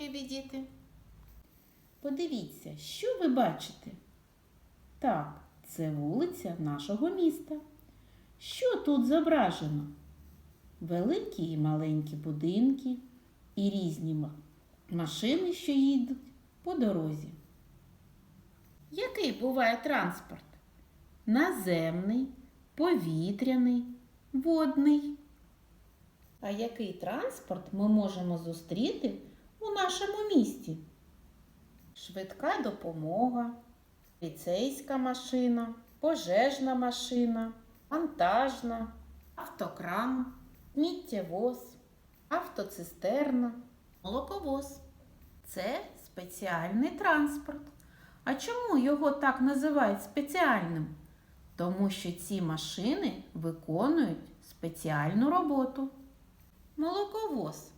любі діти? Подивіться, що ви бачите? Так, це вулиця нашого міста. Що тут зображено? Великі і маленькі будинки і різні машини, що їдуть по дорозі. Який буває транспорт? Наземний, повітряний, водний. А який транспорт ми можемо зустріти нашому місті? Швидка допомога, ліцейська машина, пожежна машина, вантажна, автокран, сміттєвоз, автоцистерна, молоковоз. Це спеціальний транспорт. А чому його так називають спеціальним? Тому що ці машини виконують спеціальну роботу. Молоковоз.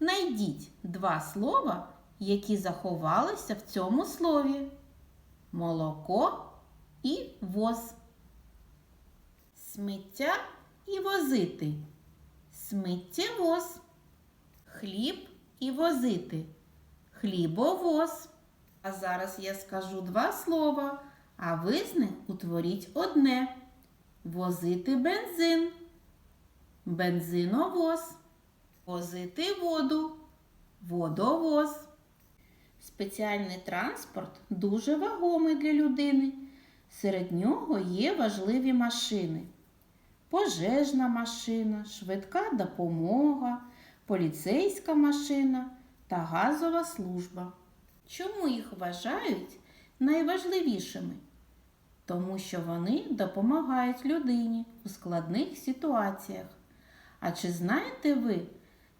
Найдіть два слова, які заховалися в цьому слові. Молоко і воз. Сміття і возити. Сміттєвоз. Хліб і возити. Хлібовоз. А зараз я скажу два слова, а ви з них утворіть одне. Возити бензин. Бензиновоз. Возити воду. Водовоз. Спеціальний транспорт дуже вагомий для людини. Серед нього є важливі машини. Пожежна машина, швидка допомога, поліцейська машина та газова служба. Чому їх вважають найважливішими? Тому що вони допомагають людині у складних ситуаціях. А чи знаєте ви,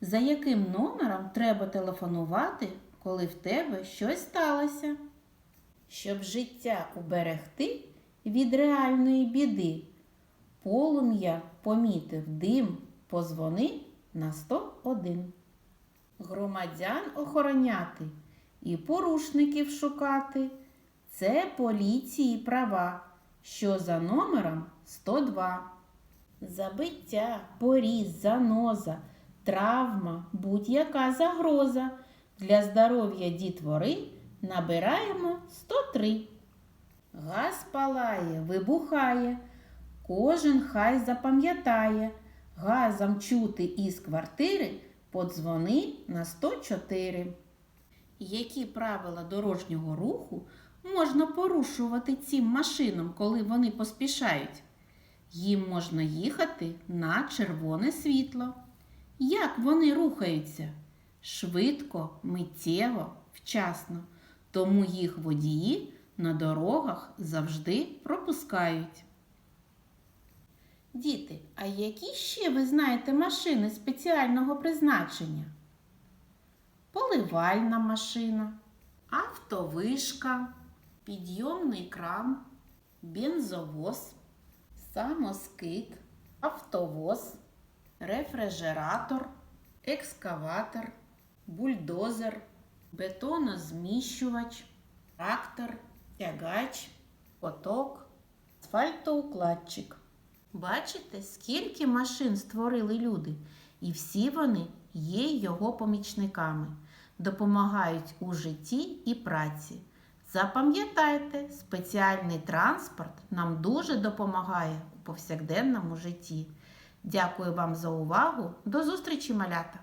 за яким номером треба телефонувати, коли в тебе щось сталося? Щоб життя уберегти від реальної біди, полум'я помітив дим, позвони на 101. Громадян охороняти і порушників шукати це поліції права, що за номером 102. Забиття, поріз, заноза, травма, будь-яка загроза. Для здоров'я дітвори набираємо 103. Газ палає, вибухає. Кожен хай запам'ятає. Газом чути із квартири подзвони на 104. Які правила дорожнього руху можна порушувати цим машинам, коли вони поспішають? Їм можна їхати на червоне світло. Як вони рухаються? Швидко, миттєво, вчасно. Тому їх водії на дорогах завжди пропускають. Діти, а які ще ви знаєте машини спеціального призначення? Поливальна машина, автовишка, підйомний кран, бензовоз, самоскид, автовоз, рефрижератор, екскаватор, бульдозер, бетонозміщувач, трактор, тягач, поток, асфальтоукладчик. Бачите, скільки машин створили люди, і всі вони є його помічниками, допомагають у житті і праці. Запам'ятайте, спеціальний транспорт нам дуже допомагає у повсякденному житті. Дякую вам за увагу. До зустрічі, малята!